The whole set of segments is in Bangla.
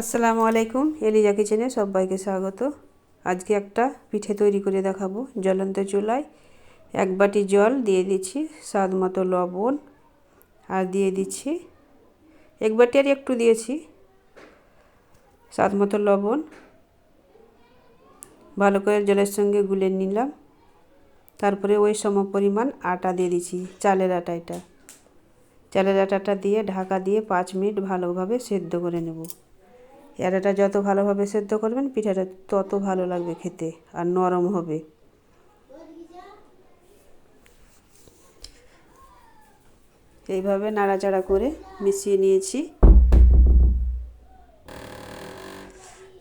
আসসালামু আলাইকুম, এলিজা কিচেনে সবাইকে স্বাগত। আজকে একটা পিঠে তৈরি করে দেখাবো। জ্বলন্ত চুলায় এক বাটি জল দিয়ে দিচ্ছি, স্বাদ মতো লবণ, আর দিয়ে দিচ্ছি এক বাটি আর একটু দিয়েছি স্বাদ মতো লবণ। ভালো করে জলের সঙ্গে গুলে নিলাম। তারপরে ওই সম পরিমাণ আটা দিয়ে দিচ্ছি, চালের আটা এটা। চালের আটাটা দিয়ে ঢাকা দিয়ে পাঁচ মিনিট ভালোভাবে সেদ্ধ করে নেব। এরাটা যত ভালোভাবে সেদ্ধ করবেন, পিঠাটা তত ভালো লাগবে খেতে আর নরম হবে। এইভাবে নাড়াচাড়া করে মিশিয়ে নিয়েছি।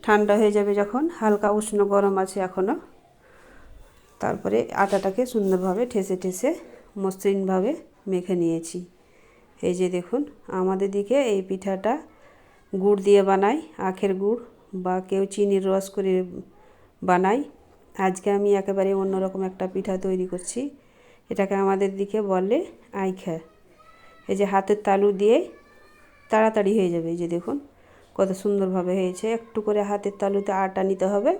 ঠান্ডা হয়ে যাবে যখন, হালকা উষ্ণ গরম আছে এখনও তারপরে আটাটাকে সুন্দরভাবে ঠেসে ঠেসে মসৃণভাবে মেখে নিয়েছি। এই যে দেখুন, আমাদের দিকে এই পিঠাটা গুড় দিয়ে বানাই, আখের গুড় বা কেউ চিনির রস করে বানাই। আজকে আমি একেবারে অন্যরকম একটা পিঠা তৈরি করছি। এটাকে আমাদের দিকে বলে আইখা। এই যে হাতের তালু দিয়ে তাড়াতাড়ি হয়ে যাবে, এই যে দেখুন কত সুন্দরভাবে হয়েছে। একটু করে হাতের তালুতে আটা নিতে হবে।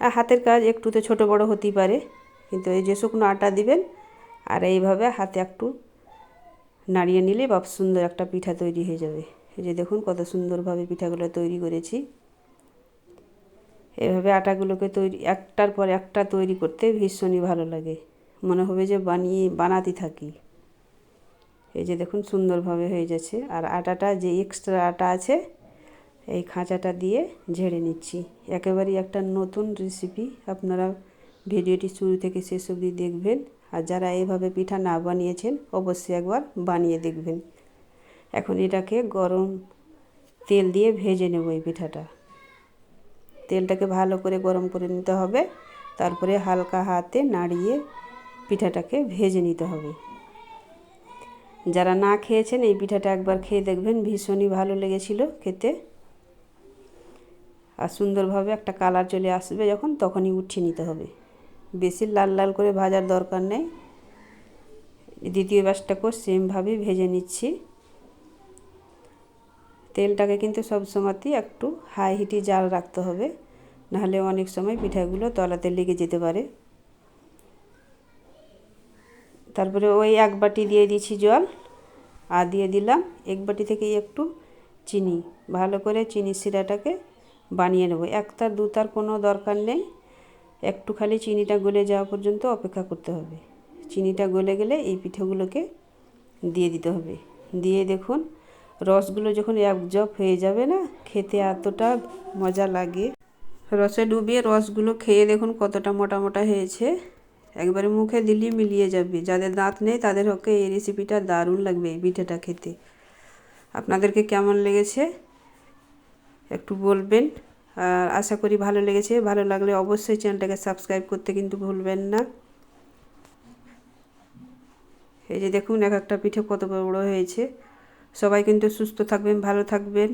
আর হাতের কাজ একটুতে ছোট বড় হতেই পারে, কিন্তু এই যে শুকনো আটা দিবেন, আর এইভাবে হাতে একটু নাড়িয়ে নিলে বাপ সুন্দর একটা পিঠা তৈরি হয়ে যাবে। এই যে দেখুন কত সুন্দরভাবে পিঠাগুলো তৈরি করেছি। এভাবে আটাগুলোকে তৈরি, একটার পর একটা তৈরি করতে ভীষণই ভালো লাগে। মনে হবে যে বানিয়ে, বানাতে থাকি। এই যে দেখুন সুন্দরভাবে হয়ে যাচ্ছে। আর আটাটা যে এক্সট্রা আটা আছে, এই খাঁচাটা দিয়ে ঝেড়ে নিচ্ছি। একেবারেই একটা নতুন রেসিপি আপনারা ভিডিওটি শুরু থেকে শেষ অবধি দেখবেন। আর যারা এইভাবে পিঠা না বানিয়েছেন, অবশ্যই একবার বানিয়ে দেখবেন। এখন এটাকে গরম তেল দিয়ে ভেজে নেব এই পিঠাটা। তেলটাকে ভালো করে গরম করে নিতে হবে। তারপরে হালকা হাতে নাড়িয়ে পিঠাটাকে ভেজে নিতে হবে। যারা না খেয়েছেন এই পিঠাটা একবার খেয়ে দেখবেন, ভীষণই ভালো লেগেছিল খেতে। আর সুন্দরভাবে একটা কালার চলে আসবে যখন, তখনই উঠিয়ে নিতে হবে। বেশি লাল লাল করে ভাজার দরকার নেই। দ্বিতীয় ব্যাসটাকেও সেমভাবেই ভেজে নিচ্ছি। তেলটাকে কিন্তু সব সময়তেই একটু হাই হিটে জাল রাখতে হবে। নাহলে অনেক সময় পিঠাগুলো তলাতে লেগে যেতে পারে। তারপরে ওই এক বাটি দিয়ে দিয়েছি জল আর দিয়ে দিলাম এক বাটি থেকে একটু চিনি। ভালো করে চিনি শিরাটাকে বানিয়ে নেব। একটার দুটার কোনো দরকার নেই। একটু খালি চিনিটা গলে যাওয়া পর্যন্ত অপেক্ষা করতে হবে। চিনিটা গলে গেলে এই পিঠেগুলোকে দিয়ে দিতে হবে। দিয়ে দেখুন রসগুলো যখন একজপ হয়ে যাবে না, খেতে এতটা মজা লাগে। রসে ডুবিয়ে রসগুলো খেয়ে দেখুন কতটা মোটা মোটা হয়েছে। একবারে মুখে দিলেই মিলিয়ে যাবে। যাদের দাঁত নেই, তাদের হকে এই রেসিপিটা দারুণ লাগবে পিঠেটা খেতে। আপনাদেরকে কেমন লেগেছে একটু বলবেন। আর আশা করি ভালো লেগেছে। ভালো লাগলে অবশ্যই চ্যানেলটাকে সাবস্ক্রাইব করতে কিন্তু ভুলবেন না। এই যে দেখুন, এক একটা পিঠে কত বড় হয়েছে। সবাই কিন্তু সুস্থ থাকবেন ভালো থাকবেন।